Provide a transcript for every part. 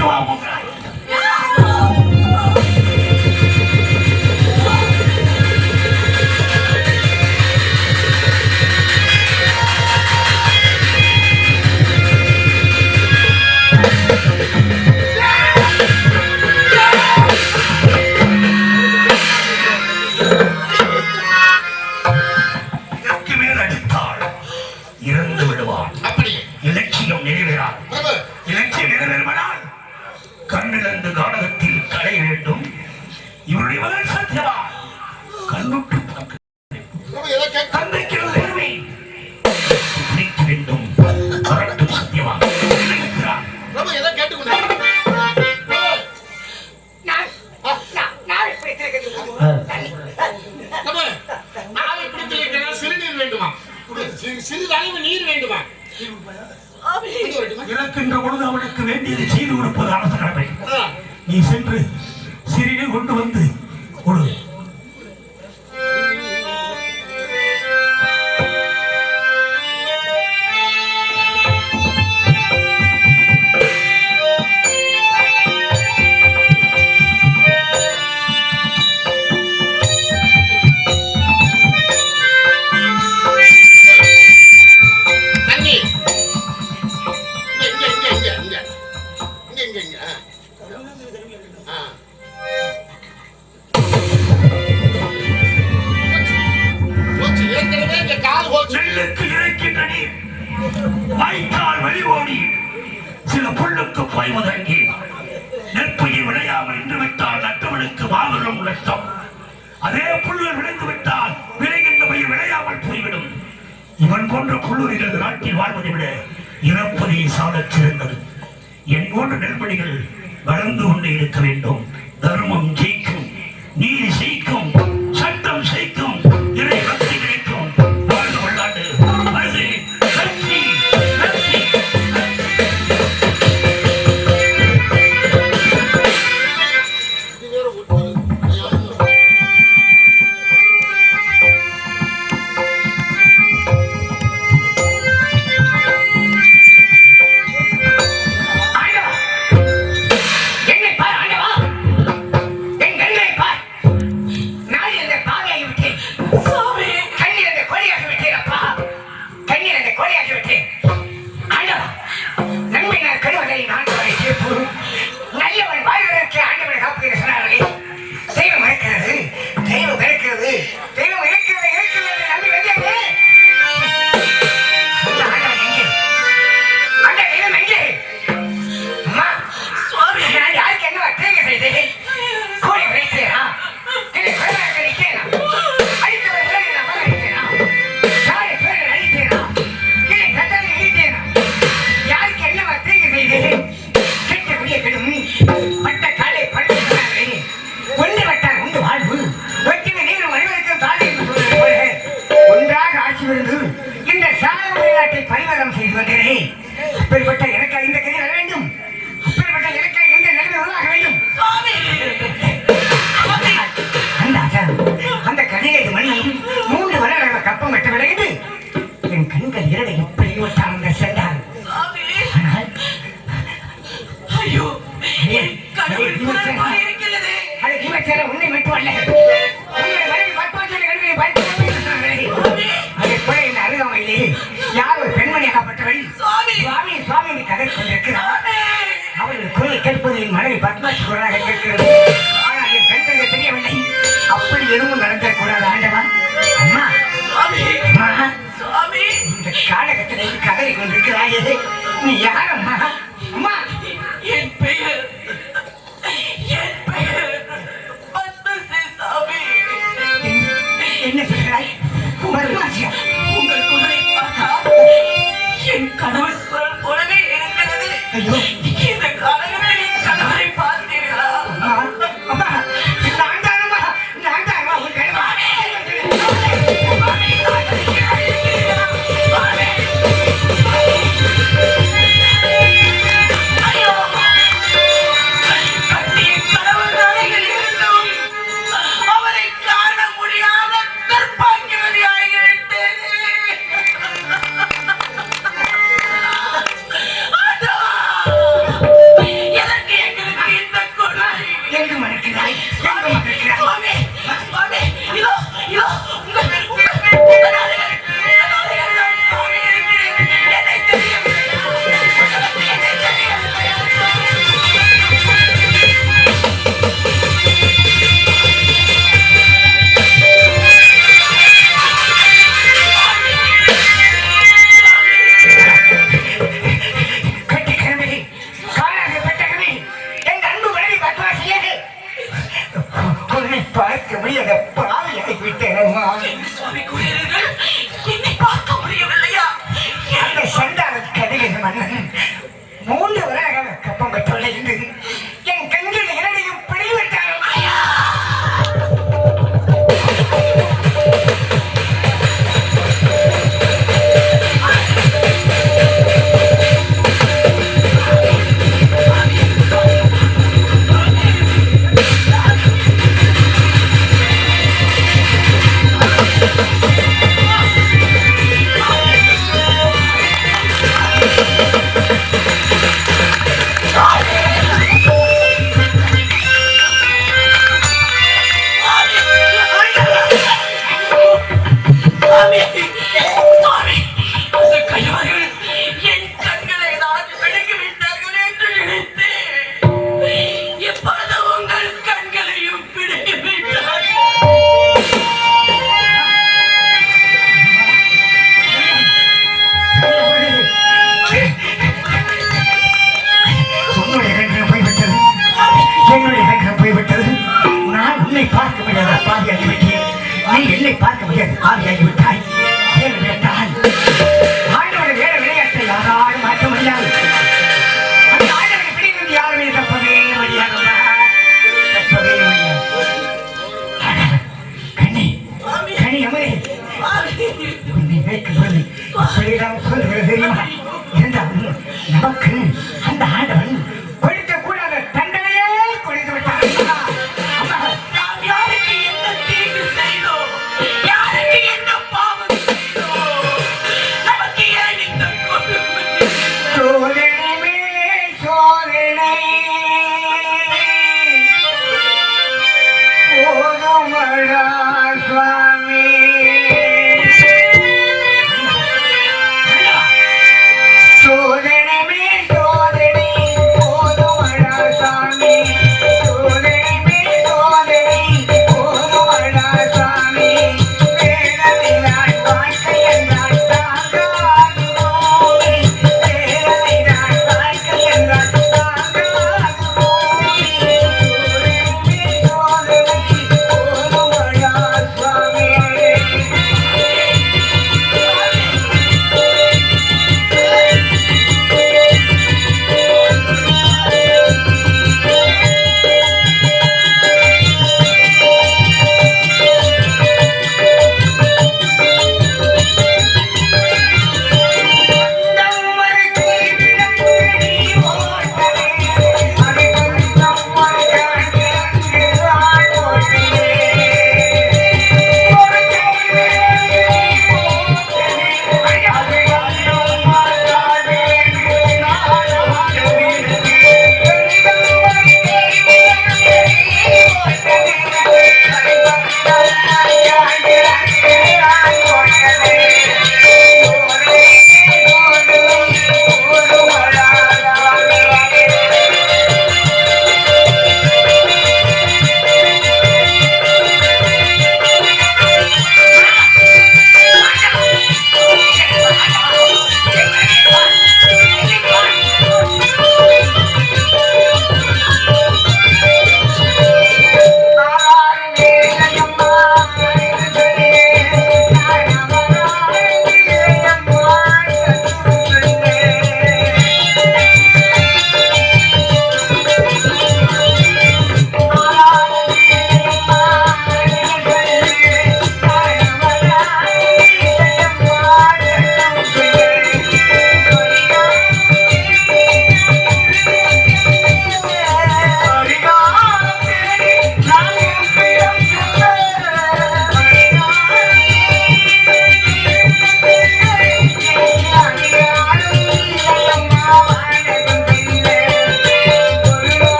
teu alvo grande. போன்ற குள்ளூரிகள் நாட்கள் வாழ்வதை விட இறப்பதே சால சிறந்தது என் போன்ற நெல்மணிகள் வளர்ந்து கொண்டே இருக்க வேண்டும். தர்மம் இப்போது என் மனைவி பத்மாட்சி குராக கேட்கிறது ஆனால் என் கண்களுக்கு தெரியவில்லை. அப்படி எதுவும் நடந்திருக்கூடாது ஆண்டவா? அம்மா அம்மா இந்த காலகட்டத்தில் கதறி கொண்டிருக்கிறாயே. நீ யாரம்மா அம்மா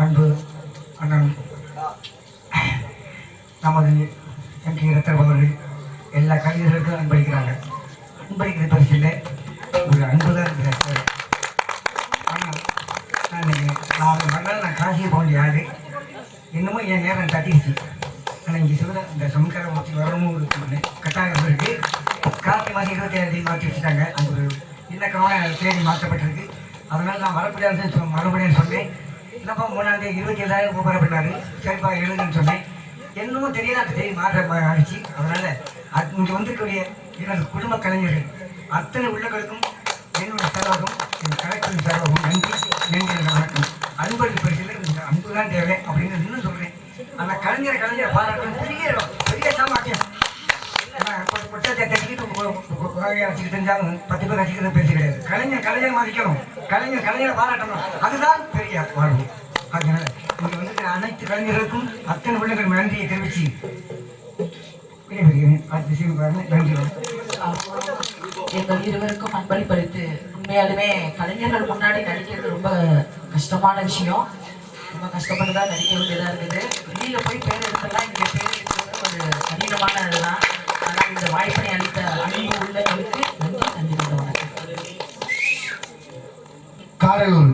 அன்பு அண்ணன் நமது எம். கே. ரத்தன் அவர்கள் எல்லா கலைஞர்களுக்கும் அன்பளிக்கிறாங்க அன்பளிக்கிற பரிசில் ஒரு அன்பு தான் இருக்கிறார் ஆனால் நான் நாலு மணி நான் காசியை போக யார் இன்னமும் என் நேரம் தட்டிடுச்சு. ஆனால் இங்கே சொல்ல இந்த சமுக்கார ஊற்றி வரமும் இருக்குன்னு கட்டாயம் இருக்குது கார்த்திகை மாதம் இருபத்தி ஏழு மாற்றி வச்சுட்டாங்க. அந்த ஒரு இணக்கமான தேதி மாற்றப்பட்டிருக்கு. அதனால் நான் வரப்படியாதுன்னு சொ மறுபடியும் சொன்னேன். மூணாம் தேதி இருபத்தி ஏழாயிரம் கூப்பிடப்பட்டாரு சரிப்பா எழுதுன்னு சொன்னேன். என்னமோ தெரியல அந்த தேதி மாற்ற ஆயிடுச்சு. அதனால் அது இங்கே வந்திருக்கக்கூடிய எனது குடும்ப கலைஞர்கள் அத்தனை உள்ளங்களுக்கும் என்னுடைய செலவாகும் என் கலெக்டரின் செலவாகும் நன்றி நன்றி வணக்கம். அன்பளிப்பு பரிசில் இந்த அன்பு தான் தேவை அப்படின்னு இன்னும் சொல்கிறேன் அந்த கலைஞர் கலைஞரை பாராட்டணும் பெரிய பெரிய சாமாக்கியம் புத்தகத்தை தட்டிக்கிட்டு அடிச்சுக்கிட்டு தெரிஞ்சாலும் பத்து பேர் அடிச்சுக்கிறது பெருசு கிடையாது. கலைஞர் கலைஞர் மதிக்கணும் கலைஞர் கலைஞரை பாராட்டணும். அதுதான் பெரிய வாழ்வு அதனால இங்கே வந்து அனைத்து கலைஞர்களுக்கும் அத்தனை உள்ளங்கள் நன்றியை தெரிவித்து விடைபெறுகிறேன். அடுத்த பாருங்க. நன்றி. எங்கள் இருவருக்கும் அன்பளிப்பளித்து உண்மையாலுமே கலைஞர்கள் முன்னாடி நடிக்கிறது ரொம்ப கஷ்டமான விஷயம். ரொம்ப கஷ்டப்பட்டு தான் நடிக்க வேண்டியதாக இருக்குது வெளியில் போய் பேர் எடுத்தெல்லாம் இங்கே பேர் எடுக்கிறது ஒரு கடினமான இதுதான் ஆனால் இந்த வாய்ப்பினை அளித்த அன்பு உள்ளவர்களுக்கு நன்றி நன்றி கொண்ட வணக்கம். காரையூர்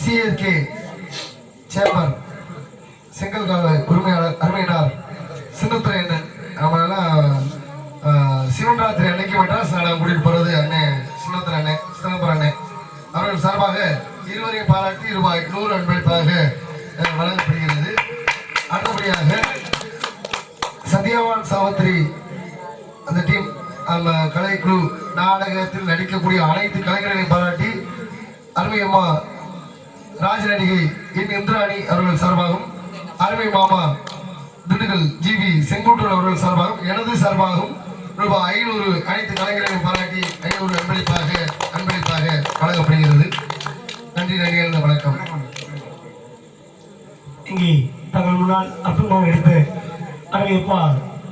சிஎஸ்கே சேர்மன் செங்கல் கால உரிமையாளர் அருமையினார் சின்னத்துறை அண்ணன். அவனெல்லாம் சிவன்ராத்திரி அன்னைக்கு மட்டும் நாடகம் கூட்டிட்டு போறது அண்ணன் சின்னத்துறை அண்ணன் சிதம்பரம் அண்ணன் அவர்கள் சார்பாக இருவரையும் பாராட்டி ரூபாய் நூறு அன்பளிப்பாக வழங்கப்படுகிறது. அடுத்தபடியாக சத்யவான் சாவத்ரி அந்த டீம் நம்ம கலைக்குழு நாடகத்தில் நடிக்கக்கூடிய அனைத்து கலைஞர்களையும் பாராட்டி அருமையம்மா ராஜ நடிகை என் இந்திராணி அவர்கள் சார்பாகவும் அருமை மாமா திண்டுக்கல் ஜிபி செங்குன்றூர் அவர்கள் சார்பாகவும் எனது சார்பாகவும் ரூபாய் ஐநூறு அனைத்து கலைஞர்களையும் பாராட்டி ஐநூறு அன்பளிப்பாக அன்பளிப்பாக வழங்கப்படுகிறது. நன்றி நன்றி வணக்கம். இங்கே தங்கள் முன்னால் அற்புதமாக எடுத்த அருமையப்பா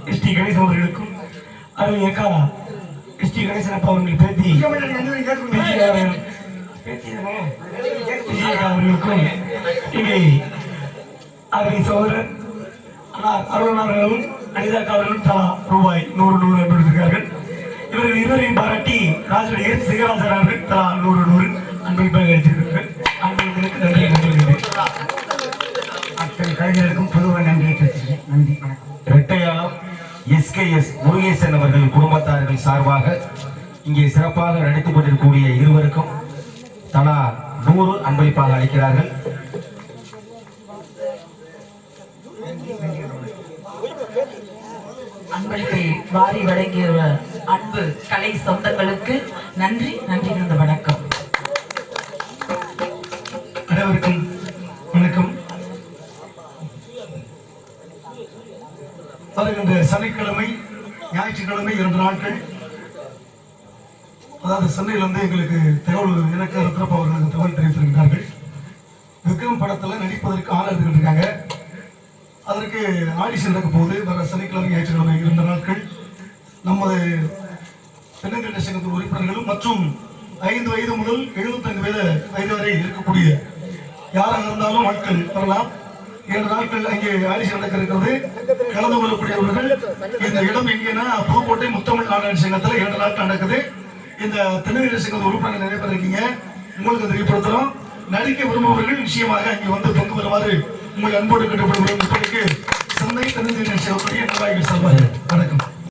எஸ். டி. கணேசன் அவர்களுக்கும் அருமையக்கா எஸ். டி. கணேசன் அப்பா அவர்கள் பேத்தி விஜயா அவர்களுக்கும் இங்கே அருமை சோதரன் அருண் அவர்களும் அனிதா அவர்களும் தலா ரூபாய் நூறு நூறு அன்பளித்திருக்கிறார்கள் இவர்கள் இருவரையும் பாராட்டி ராஜனுடைய சிகராஜன் அவர்கள் தலா நூறு நூறு அன்பளிப்பாக அளித்திருக்கிறார்கள் அன்பளிப்பதற்கு நன்றி நன்றி அத்தனை கலைஞர்களுக்கும் பொதுவாக நன்றியை தெரிவிக்கிறேன் நன்றி வணக்கம் இரட்டையாளம் எஸ்கேஎஸ் முருகேசன் அவர்கள் குடும்பத்தார்கள் சார்பாக இங்கே சிறப்பாக நடித்துக் கொண்டிருக்கக்கூடிய இருவருக்கும் தலா நூறு அன்பளிப்பாக அளிக்கிறார்கள். அன்பளிப்பை வாரி வழங்கிய அன்பு கலை சொந்தங்களுக்கு நன்றி நன்றி கண்ட வணக்கம். அனைவருக்கும் வணக்கம். வருகின்ற சனிக்கிழமை ஞாயிற்றுக்கிழமை இரண்டு நாட்கள் அதாவது சென்னையிலிருந்து எங்களுக்கு தகவல் எனக்கு ரத்னப்பா அவர்களுக்கு தகவல் தெரிவித்திருக்கிறார்கள். விக்ரம் படத்தில் நடிப்பதற்கு ஆள் எடுத்துக்கிட்டு இருக்காங்க அதற்கு ஆடிஷன் நடக்க போகுது. வர சனிக்கிழமை ஞாயிற்றுக்கிழமை இரண்டு நாட்கள். நமது தென்னங்கண்ட சங்கத்தின் உறுப்பினர்களும் மற்றும் ஐந்து வயது முதல் எழுபத்தைந்து வயது வயது வரை இருக்கக்கூடிய யாராக இருந்தாலும் ஆட்கள் வரலாம். இரண்டு நாட்கள் அங்கே ஆடிஷன் நடக்க இருக்கிறது. கலந்து கொள்ளக்கூடியவர்கள். இந்த இடம் எங்கேன்னா புதுக்கோட்டை முத்தமிழ் நாடாளி சங்கத்தில் இரண்டு நாட்கள் நடக்குது. இந்த தமிழக சங்கத்தின் உறுப்பினர்கள் நிறைய பேர் இருக்கீங்க. உங்களுக்கு தெரியப்படுத்துறோம். நடிக்க விரும்புபவர்கள் நிச்சயமாக அங்கே வந்து பங்கு பெறுமாறு உங்களை அன்போடு கேட்டுக்கொள்கிறோம். இப்படிக்கு சென்னை தென்னங்கண்ட சங்கத்துடைய நிர்வாகிகள் சார்பாக வணக்கம்.